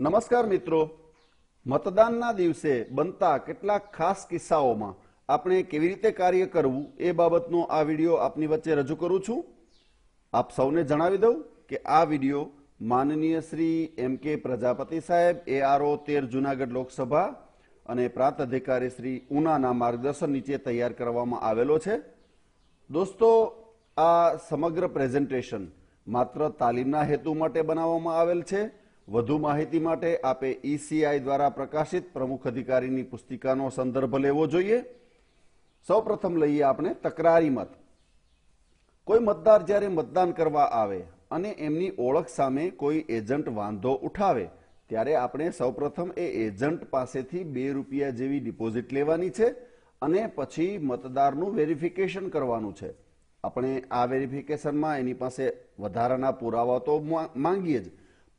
નમસ્કાર મિત્રો. મતદાનના દિવસે બનતા કેટલાક ખાસ કિસ્સાઓમાં આપણે કેવી રીતે કાર્ય કરવું એ બાબતનો આ વીડિયો આપની વચ્ચે રજૂ કરું છું. આપ સૌને જણાવી દઉં કે આ વીડિયો માનનીય શ્રી એમ કે પ્રજાપતિ સાહેબ એઆરઓ તેર જુનાગઢ લોકસભા અને પ્રાંત અધિકારી શ્રી ઉનાના માર્ગદર્શન નીચે તૈયાર કરવામાં આવેલો છે. દોસ્તો, આ સમગ્ર પ્રેઝન્ટેશન માત્ર તાલીમના હેતુ માટે બનાવવામાં આવેલ છે. વધુ માહિતી માટે આપે ઈસીઆઈ દ્વારા પ્રકાશિત પ્રમુખ અધિકારીની પુસ્તિકાનો સંદર્ભ લેવો જોઈએ. સૌપ્રથમ લઈએ આપણે તકરારી મત. કોઈ મતદાર જ્યારે મતદાન કરવા આવે અને એમની ઓળખ સામે કોઈ એજન્ટ વાંધો ઉઠાવે, ત્યારે આપણે સૌપ્રથમ એ એજન્ટ પાસેથી બે રૂપિયા જેવી ડિપોઝિટ લેવાની છે અને પછી મતદારનું વેરિફિકેશન કરવાનું છે. આપણે આ વેરિફિકેશનમાં એની પાસે વધારાના પુરાવા તો માંગીએ જ.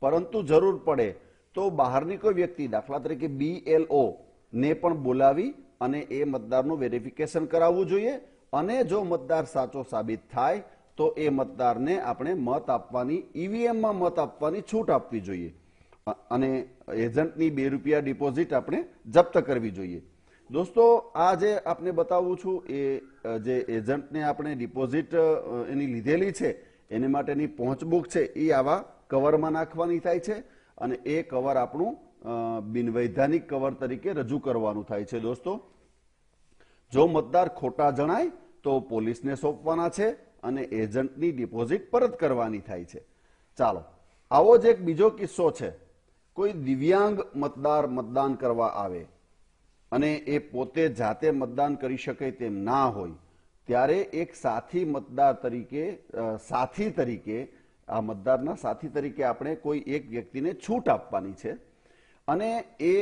પરંતુ જરૂર પડે તો બહારની કોઈ વ્યક્તિ, દાખલા તરીકે બીએલઓ ને પણ બોલાવી અને એ મતદારનું વેરિફિકેશન કરાવવું જોઈએ અને જો મતદાર સાચો સાબિત થાય, તો એ મતદારને આપણે મત આપવાની ઈવીએમમાં મત આપવાની છૂટ આપવી જોઈએ. અને એજન્ટની બે રૂપિયા ડિપોઝિટ આપણે જપ્ત કરવી જોઈએ. દોસ્તો, આ જે આપને બતાવું છું, એ જે એજન્ટને આપણે ડિપોઝિટ એની લીધેલી છે, એને માટેની પહોંચબુક છે એ આવા કવરમાં નાખવાની થાય છે અને એ કવર આપણું બિનવૈધાનિક કવર તરીકે રજૂ કરવાનું થાય છે દોસ્તો. જો મતદાર ખોટા જણાય, તો પોલીસને સોંપવાના છે અને એજન્ટની ડિપોઝિટ પરત કરવાની થાય છે. ચાલો, આવો જ એક બીજો કિસ્સો છે. કોઈ દિવ્યાંગ મતદાર મતદાન કરવા આવે અને એ પોતે જાતે મતદાન કરી શકે તેમ ના હોય, ત્યારે એક સાથી મતદાર તરીકે સાથી તરીકે આ મતદારના સાથી તરીકે આપણે કોઈ એક વ્યક્તિને છૂટ આપવાની છે. અને એ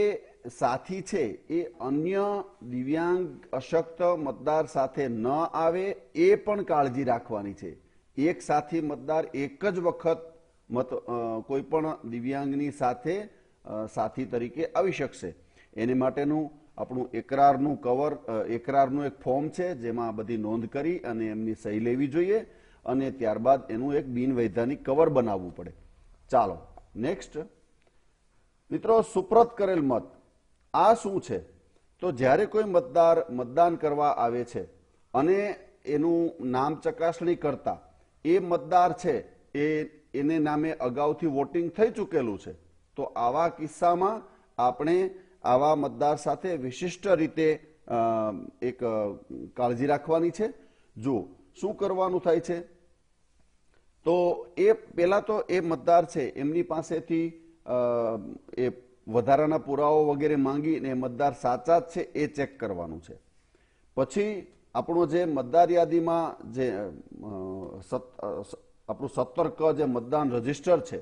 સાથી છે, એ અન્ય દિવ્યાંગ, અશક્ત મતદાર સાથે ન આવે એ પણ કાળજી રાખવાની છે. એક સાથી મતદાર એક જ વખત મત કોઈ પણ દિવ્યાંગની સાથે સાથી તરીકે આવી શકશે. એને માટેનું આપણું એકરારનું કવર એકરારનું એક ફોર્મ છે, જેમાં બધી નોંધ કરી અને એમની સહી લેવી જોઈએ. અને ત્યારબાદ એનું એક બિનવૈધાનિક કવર બનાવવું પડે. ચાલો નેક્સ્ટ મિત્રો, સુપ્રત કરેલ મત. આ શું છે? તો જ્યારે કોઈ મતદાર મતદાન કરવા આવે છે અને એનું નામ ચકાસણી કરતા એ મતદાર છે, એ એને નામે અગાઉથી વોટિંગ થઈ ચૂકેલું છે, તો આવા કિસ્સામાં આપણે આવા મતદાર સાથે વિશિષ્ટ રીતે એક કાળજી રાખવાની છે. જુઓ શું કરવાનું થાય છે? તો એ પેલા તો એ મતદાર છે, એમની પાસેથી એ વધારાના પુરાવો વગેરે માંગીને મતદાર સાચા જ છે, એ ચેક કરવાનું છે. પછી આપણો જે મતદાર યાદીમાં જે આપણું સત્તર ક જે મતદાન રજિસ્ટર છે,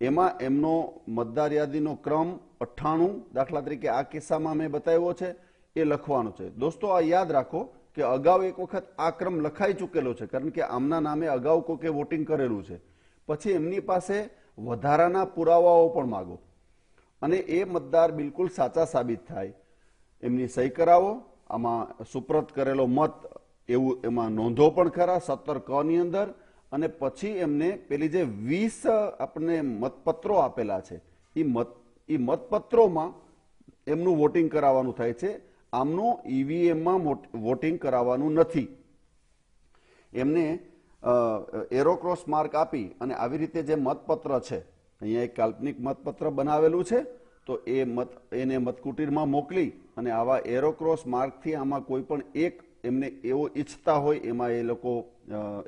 એમાં એમનો મતદાર યાદીનો ક્રમ અઠ્ઠાણું દાખલા તરીકે આ કિસ્સામાં મેં બતાવ્યો છે, એ લખવાનું છે. દોસ્તો, આ યાદ રાખો કે અગાઉ એક વખત આ ક્રમ લખાઈ ચૂકેલો છે, કારણ કે આમના નામે અગાઉ કોકે વોટિંગ કરેલું છે. પછી એમની પાસે વધારાના પુરાવાઓ પણ માગો. અને એ મતદાર બિલકુલ સાચા સાબિત થાય. એમની સહી કરાવો, આમાં સુપ્રત કરેલો મત એવું એમાં નોંધો પણ ખરા સત્તર ક ની અંદર. અને પછી એમને પેલી જે વીસ આપણને મતપત્રો આપેલા છે એ મત એ મતપત્રોમાં એમનું વોટિંગ કરાવવાનું થાય છે. આમનું ઈવીએમમાં વોટિંગ કરાવવાનું નથી. એમને એરોક્રોસ માર્ક આપી અને આવી રીતે જે મતપત્ર છે, અહીંયા એક કાલ્પનિક મતપત્ર બનાવેલું છે, તો એ મત, એને મતકુટીરમાં મોકલી અને આવા એરોક્રોસ માર્કથી આમાં કોઈ પણ એક એમને એવો ઈચ્છતા હોય, એમાં એ લોકો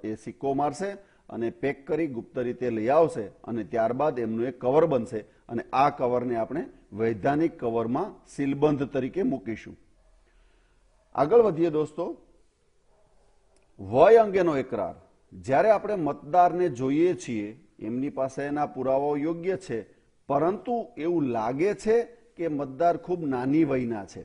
એ સિક્કો મારશે અને પેક કરી ગુપ્ત રીતે લઈ આવશે અને ત્યારબાદ એમનું એક કવર બનશે. અને આ કવરને આપણે વૈધાનિક કવરમાં સીલબંધ તરીકે મૂકીશું. આગળ વધીએ દોસ્તો. વય અંગેનો એકરાર. જ્યારે આપણે મતદારને જોઈએ છીએ, એમની પાસે એના પુરાવાઓ યોગ્ય છે, પરંતુ એવું લાગે છે કે મતદાર ખૂબ નાની વયના છે.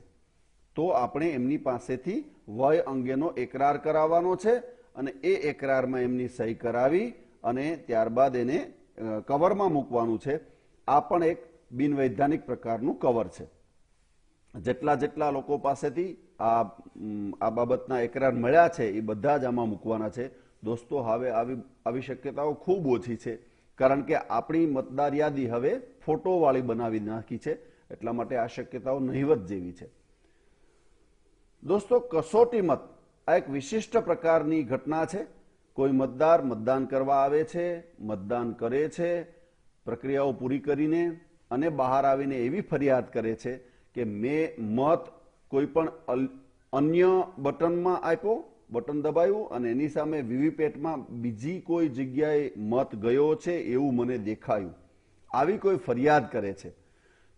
તો આપણે એમની પાસેથી વય અંગેનો એકરાર કરાવવાનો છે અને એ એકરારમાં એમની સહી કરાવી અને ત્યારબાદ એને કવરમાં મૂકવાનું છે. આ પણ એક બિનવૈધાનિક પ્રકારનું કવર છે. જેટલા જેટલા લોકો પાસેથી આ આ બાબતના એકરાર મળ્યા છે, એ બધા જ આમાં મૂકવાના છે. દોસ્તો, હવે આવી આવી શક્યતાઓ ખૂબ ઓછી છે, કારણ કે આપણી મતદાર યાદી હવે ફોટોવાળી બનાવી નાખી છે, એટલા માટે આ શક્યતાઓ નહીવત જેવી છે. દોસ્તો, કસોટી મત આ એક વિશિષ્ટ પ્રકારની ઘટના છે. કોઈ મતદાર મતદાન કરવા આવે છે, મતદાન કરે છે, પ્રક્રિયાઓ પૂરી કરીને અને બહાર આવીને એવી ફરિયાદ કરે છે કે મેં મત કોઈ પણ અન્ય બટનમાં આપ્યો, બટન દબાવ્યું અને એની સામે વીવીપેટમાં બીજી કોઈ જગ્યાએ મત ગયો છે એવું મને દેખાયું. આવી કોઈ ફરિયાદ કરે છે.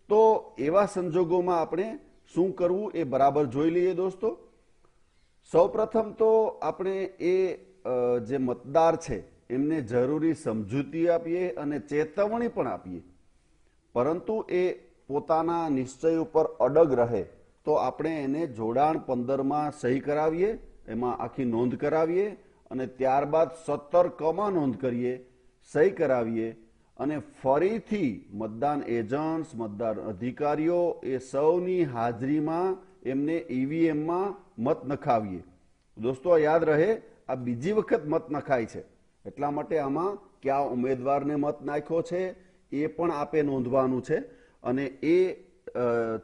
તો એવા સંજોગોમાં આપણે શું કરવું એ બરાબર જોઈ લઈએ દોસ્તો. સૌપ્રથમ તો આપણે એ જે મતદાર છે એમને જરૂરી સમજૂતી આપીએ અને ચેતવણી પણ આપીએ. પરંતુ એ પોતાના નિશ્ચય ઉપર અડગ રહે. તો આપણે એને જોડાણ પંદરમાં સહી કરાવીએ, એમાં આખી નોંધ કરાવીએ અને ત્યારબાદ સત્તર કમાં નોંધ કરીએ, સહી કરાવીએ અને ફરીથી મતદાન એજન્ટ્સ મતદાન અધિકારીઓ એ સૌની હાજરીમાં એમને ઈવીએમમાં મત નખાવીએ. દોસ્તો યાદ રહે, આ બીજી વખત મત નખાય છે. એટલા માટે આમાં ક્યાં ઉમેદવારને મત નાખ્યો છે એ પણ આપે નોંધવાનું છે અને એ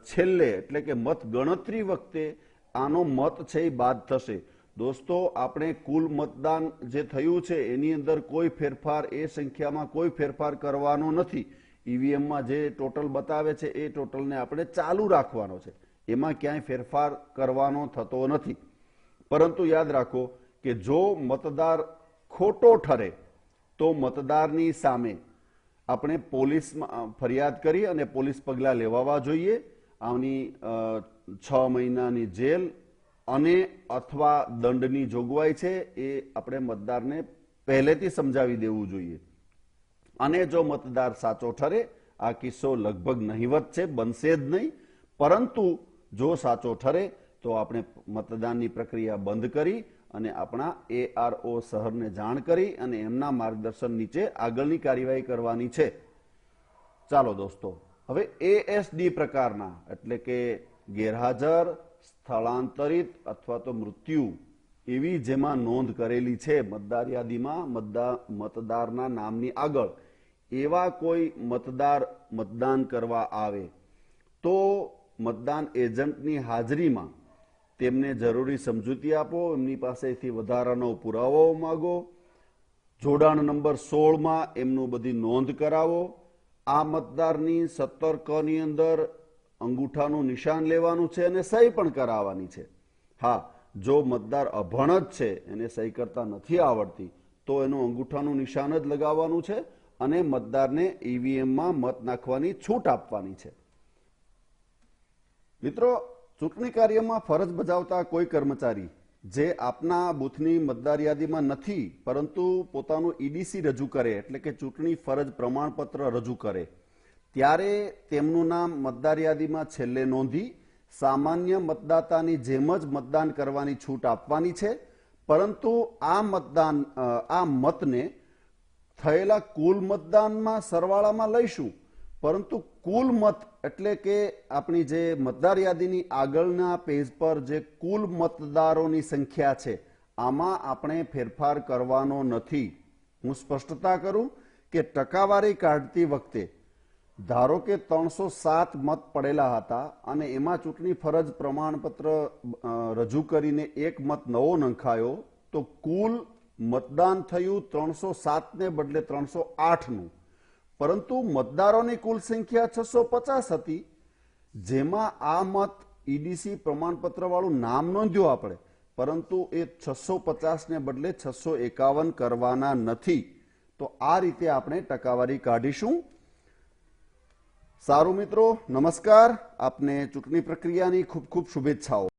છેલ્લે, એટલે કે મત ગણતરી વખતે આનો મત છે એ બાદ થશે. દોસ્તો, આપણે કુલ મતદાન જે થયું છે, એની અંદર કોઈ ફેરફાર, એ સંખ્યામાં કોઈ ફેરફાર કરવાનો નથી. ઈવીએમમાં જે ટોટલ બતાવે છે, એ ટોટલને આપણે ચાલુ રાખવાનો છે. એમાં ક્યાંય ફેરફાર કરવાનો થતો નથી. પરંતુ યાદ રાખો કે જો મતદાર ખોટો ઠરે, તો મતદારની સામે આપણે પોલીસમાં ફરિયાદ કરી અને પોલીસ પગલાં લેવાવા જોઈએ. આની છ મહિનાની જેલ અને અથવા દંડની જોગવાઈ છે એ આપણે મતદારને પહેલેથી સમજાવી દેવું જોઈએ. અને જો મતદાર સાચો ઠરે, આ કિસ્સો લગભગ નહિવત છે, બનશે જ નહીં. પરંતુ જો સાચો ઠરે, તો આપણે મતદાનની પ્રક્રિયા બંધ કરી અને આપણા એઆરઓ શહેરને જાણ કરી અને એમના માર્ગદર્શન નીચે આગળની કાર્યવાહી કરવાની છે. ચાલો દોસ્તો, હવે એએસડી પ્રકારના, એટલે કે ગેરહાજર, સ્થળાંતરિત અથવા તો મૃત્યુ, એવી જેમાં નોંધ કરેલી છે મતદાર યાદીમાં, મતદા- મતદારના નામની આગળ. એવા કોઈ મતદાર મતદાન કરવા આવે તો મતદાન એજન્ટની હાજરીમાં તેમને જરૂરી સમજૂતી આપો, એમની પાસેથી વધારાનો પુરાવો માગો, જોડાણ નંબર સોળમાં એમનું બધી નોંધ કરાવો, આ મતદારની સત્તર કની અંદર અંગૂઠાનું નિશાન લેવાનું છે અને સહી પણ કરાવવાની છે. હા, જો મતદાર અભણ જ છે, એને સહી કરતા નથી આવડતી, તો એનું અંગૂઠાનું નિશાન જ લગાવવાનું છે અને મતદારને ઈવીએમમાં મત નાખવાની છૂટ આપવાની છે. મિત્રો ચૂંટણી કાર્યમાં ફરજ બજાવતા કોઈ કર્મચારી જે આપના બુથની મતદાર યાદીમાં નથી, પરંતુ પોતાનું ઈડીસી રજૂ કરે, એટલે કે ચૂંટણી ફરજ પ્રમાણપત્ર રજૂ કરે, ત્યારે તેમનું નામ મતદાર યાદીમાં છેલ્લે નોંધી સામાન્ય મતદાતાની જેમ જ મતદાન કરવાની છૂટ આપવાની છે, પરંતુ આ મતદાન આ મતને થયેલા કુલ મતદાનમાં સરવાળામાં લઈશું. પરંતુ કુલ મત એટલે કે આપણી જે મતદાર યાદીની આગળના પેજ પર જે કુલ મતદારોની સંખ્યા છે, આમાં આપણે ફેરફાર કરવાનો નથી. હું સ્પષ્ટતા કરું કે ટકાવારી કાઢતી વખતે, ધારો કે ત્રણસો સાત મત પડેલા હતા અને એમાં ચૂંટણી ફરજ પ્રમાણપત્ર રજૂ કરીને એક મત નવો નંખાયો, તો કુલ મતદાન થયું ત્રણસો સાતને બદલે ત્રણસો આઠનું. પરંતુ મતદારોની કુલ સંખ્યા છસો પચાસ હતી, જેમાં આ મત ઈડીસી પ્રમાણપત્ર વાળું નામ નોંધ્યું આપણે, પરંતુ એ છસો પચાસને બદલે છસો એકાવન કરવાના નથી. તો આ રીતે આપણે ટકાવારી કાઢીશું. સારું મિત્રો, નમસ્કાર. આપને ચૂંટણી પ્રક્રિયાની ખૂબ ખૂબ શુભેચ્છાઓ.